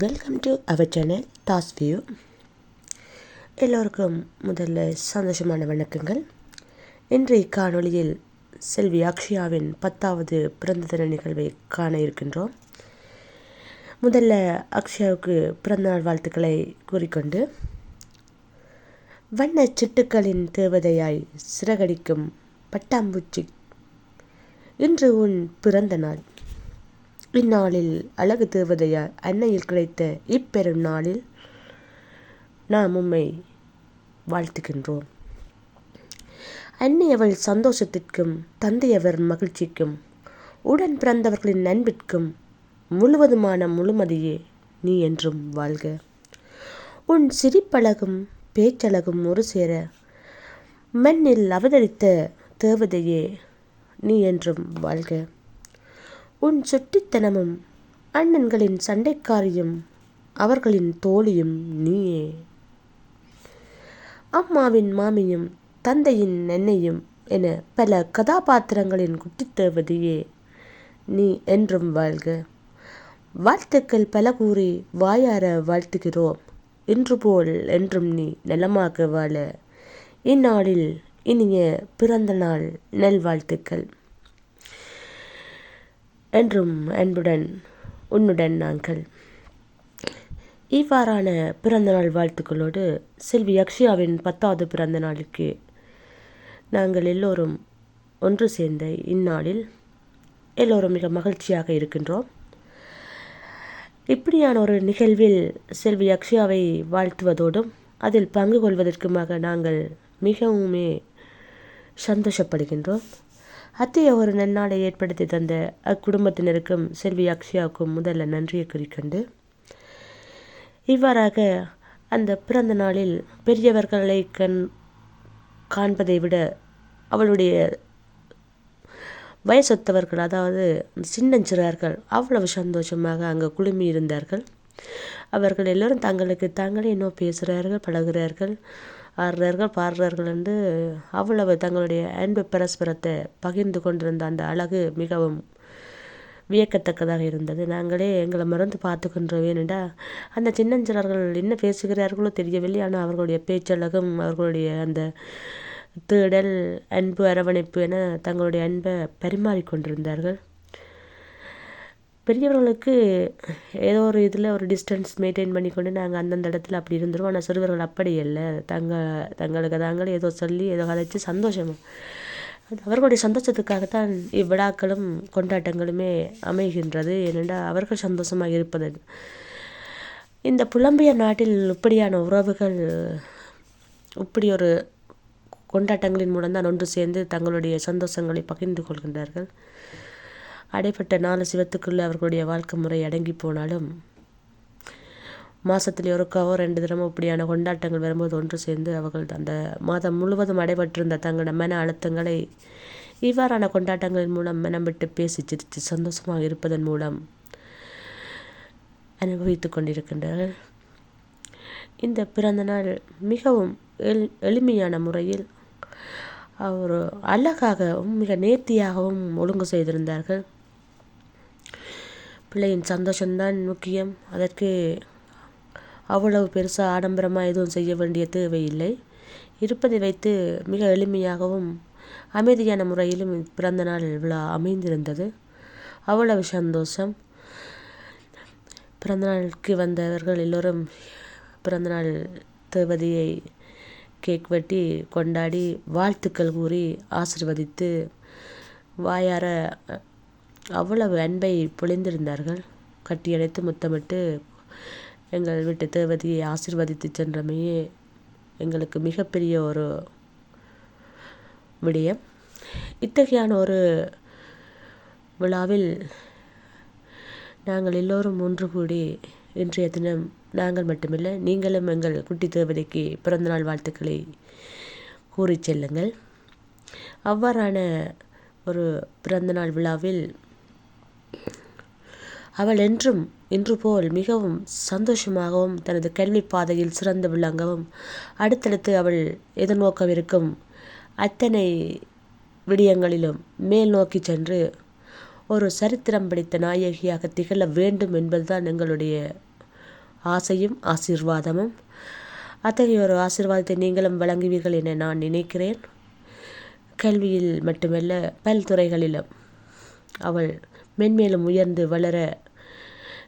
Welcome to our channel டாஸ் வியூ எல்லோருக்கும் முதல்ல சந்தோஷமான வணக்கங்கள். இன்றைய காணொளியில் செல்வி அக்ஷயாவின் பத்தாவது பிறந்த தின நிகழ்வை காண இருக்கின்றோம். முதல்ல அக்ஷயாவுக்கு பிறந்தநாள் வாழ்த்துக்களை கூறிக்கொண்டு வண்ண சிட்டுக்களின் தேவதையாய் சிறகடிக்கும் பட்டாம்பூச்சி இன்று உன் பிறந்த நாள். இந்நாளில் அழகு தேவதையார் அன்னையில் கிடைத்த இப்பெரும் நாளில் நாம் உம்மை வாழ்த்துகின்றோம். அன்னை அவள் சந்தோஷத்திற்கும் தந்தையவர் மகிழ்ச்சிக்கும் உடன் பிறந்தவர்களின் நண்பிற்கும் முழுவதுமான முழுமதியே நீ என்றும் வாழ்க. உன் சிரிப்பழகும் பேச்சழகும் ஒரு சேர மண்ணில் அவதரித்த தேவதையே நீ என்றும் வாழ்க. உன் சுட்டித்தனமும் அண்ணன்களின் சண்டைக்காரியும் அவர்களின் தோழியும் நீயே. அம்மாவின் மாமியும் தந்தையின் நென்னையும் என பல கதாபாத்திரங்களின் குட்டித்தேவதையே நீ என்றும் வாழ்க. வாழ்த்துக்கள் பல கூறி வாயார வாழ்த்துகிறோம். இன்று போல் என்றும் நீ நலமாக வாழ. இந்நாளில் இனிய பிறந்த நாள் நல்வாழ்த்துக்கள். என்றும் அன்புடன் உன்னுடன் நாங்கள். இவ்வாறான பிறந்தநாள் வாழ்த்துக்களோடு செல்வி அக்ஷயாவின் பத்தாவது பிறந்த நாளுக்கு நாங்கள் எல்லோரும் ஒன்று சேர்ந்த இந்நாளில் எல்லோரும் மிக மகிழ்ச்சியாக இருக்கின்றோம். இப்படியான ஒரு நிகழ்வில் செல்வி அக்ஷயாவை வாழ்த்துவதோடும் அதில் பங்கு கொள்வதற்குமாக நாங்கள் மிகவுமே சந்தோஷப்படுகின்றோம். அத்தையை ஒரு நன்னாளை ஏற்படுத்தி தந்த அக்குடும்பத்தினருக்கும் செல்வி அக்ஷயாவுக்கும் முதல்ல நன்றியை குறிக்கொண்டு இவ்வாறாக அந்த பிறந்த நாளில் பெரியவர்களை கண் காண்பதை விட அவளுடைய வயசொத்தவர்கள் அதாவது சின்னஞ்சிறார்கள் அவ்வளவு சந்தோஷமாக அங்கே குழுமி இருந்தார்கள் அவர்கள் எல்லோரும் தங்களுக்கு தாங்களே இன்னும் பேசுகிறார்கள் பழகிறார்கள் ஆடுறார்கள் பாடுறார்கள் என்று அவ்வளவு தங்களுடைய அன்பு பரஸ்பரத்தை பகிர்ந்து கொண்டிருந்த அந்த அழகு மிகவும் வியக்கத்தக்கதாக இருந்தது. நாங்களே எங்களை மறந்து பார்த்துக்கின்றோம் ஏனெண்டா அந்த சின்னஞ்சிறர்கள் என்ன பேசுகிறார்களோ தெரியவில்லை. ஆனால் அவர்களுடைய பேச்சழகும் அவர்களுடைய அந்த தேடல் அன்பு அரவணைப்பு என தங்களுடைய அன்பை பரிமாறிக்கொண்டிருந்தார்கள். பெரியவர்களுக்கு ஏதோ ஒரு இதில் ஒரு டிஸ்டன்ஸ் மெயின்டைன் பண்ணிக்கொண்டு நாங்கள் அந்தந்த இடத்துல அப்படி இருந்துருவோம். ஆனால் சிறுவர்கள் அப்படி இல்லை. தங்க தங்களுக்கு தாங்களே ஏதோ சொல்லி ஏதோ கதைச்சு அது அவர்களுடைய சந்தோஷத்துக்காகத்தான் இவ்விழாக்களும் கொண்டாட்டங்களுமே அமைகின்றது. ஏனென்றால் அவர்கள் சந்தோஷமாக இருப்பது இந்த புலம்பிய நாட்டில் இப்படியான உறவுகள் இப்படி ஒரு கொண்டாட்டங்களின் மூலம்தான் ஒன்று சேர்ந்து தங்களுடைய சந்தோஷங்களை பகிர்ந்து கொள்கின்றார்கள். அடைப்பட்ட நாலு சிவத்துக்குள்ளே அவர்களுடைய வாழ்க்கை முறை அடங்கி போனாலும் மாதத்தில் ஒருக்காவோ ரெண்டு தினமோ இப்படியான கொண்டாட்டங்கள் வரும்போது ஒன்று சேர்ந்து அவர்கள் அந்த மாதம் முழுவதும் அடைபட்டிருந்த தங்களோட மன அழுத்தங்களை இவ்வாறான கொண்டாட்டங்களின் மூலம் மனம் விட்டு பேசி சிரித்து சந்தோஷமாக இருப்பதன் மூலம் அனுபவித்து கொண்டிருக்கின்றார்கள். இந்த பிறந்த நாள் மிகவும் எள் எளிமையான முறையில் அவர் அழகாகவும் மிக நேர்த்தியாகவும் ஒழுங்கு செய்திருந்தார்கள். பிள்ளையின் சந்தோஷம்தான் முக்கியம். அதற்கு அவ்வளவு பெருசாக ஆடம்பரமாக எதுவும் செய்ய வேண்டிய தேவையில்லை. இருப்பதை வைத்து மிக எளிமையாகவும் அமைதியான முறையிலும் பிறந்த நாள் விழா அமைந்திருந்தது. அவ்வளவு சந்தோஷம். பிறந்தநாளுக்கு வந்தவர்கள் எல்லோரும் பிறந்தநாள் தேவதியை கேக் வெட்டி கொண்டாடி வாழ்த்துக்கள் கூறி ஆசிர்வதித்து வாயார அவ்வளவு அன்பை பொழிந்திருந்தார்கள். கட்டியணைத்து முத்தமிட்டு எங்கள் வீட்டு தேவதையை ஆசிர்வதித்து சென்றமையே எங்களுக்கு மிகப்பெரிய ஒரு விடயம். இத்தகையான ஒரு விழாவில் நாங்கள் எல்லோரும் ஒன்று கூடி இன்றைய தினம் நாங்கள் மட்டுமில்லை நீங்களும் எங்கள் குட்டி தேவதைக்கு பிறந்தநாள் வாழ்த்துக்களை கூறி செல்லுங்கள். அவ்வாறான ஒரு பிறந்தநாள் விழாவில் அவள் என்றும் இன்று போல் மிகவும் சந்தோஷமாகவும் தனது கல்வி பாதையில் சிறந்து விளங்கவும் அடுத்தடுத்து அவள் எதிர்நோக்கவிருக்கும் அத்தனை விடயங்களிலும் மேல் நோக்கி சென்று ஒரு சரித்திரம் படித்த நாயகியாக திகழ வேண்டும் என்பதுதான் எங்களுடைய ஆசையும் ஆசீர்வாதமும். அத்தகைய ஒரு ஆசீர்வாதத்தை நீங்களும் வழங்குவீர்கள் என நான் நினைக்கிறேன். கல்வியில் மட்டுமல்ல பல்துறைகளிலும் அவள் மென்மேலும் உயர்ந்து வளர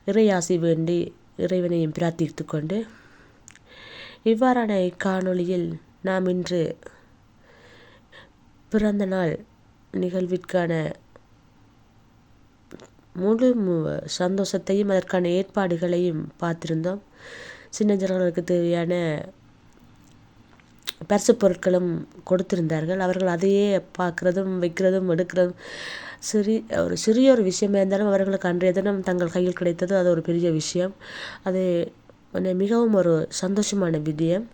இறையாசி வேண்டி இறைவனையும் பிரார்த்தித்து கொண்டு இவ்வாறான இக்காணொளியில் நாம் இன்று பிறந்த நாள் நிகழ்விற்கான முழு சந்தோஷத்தையும் அதற்கான ஏற்பாடுகளையும் பார்த்திருந்தோம். சின்னஞ்சிறர்களுக்கு தேவையான பரிசு பொருட்களும் கொடுத்திருந்தார்கள். அவர்கள் அதையே பார்க்குறதும் வைக்கிறதும் எடுக்கிறதும் சிறி ஒரு சிறிய ஒரு விஷயமா இருந்தாலும் அவர்களுக்கு அன்றைய தினம் தங்கள் கையில் கிடைத்தது அது ஒரு பெரிய விஷயம். அது மிகவும் ஒரு சந்தோஷமான விஜயம்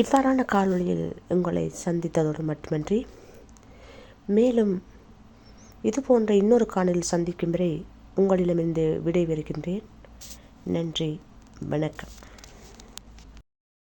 இவ்வாறான காணொளியில் உங்களை சந்தித்ததோடு மட்டுமன்றி மேலும் இது போன்ற இன்னொரு காணொலியில் சந்திக்கும் வரை உங்களிடமிருந்து விடைபெறுகின்றேன். நன்றி வணக்கம்.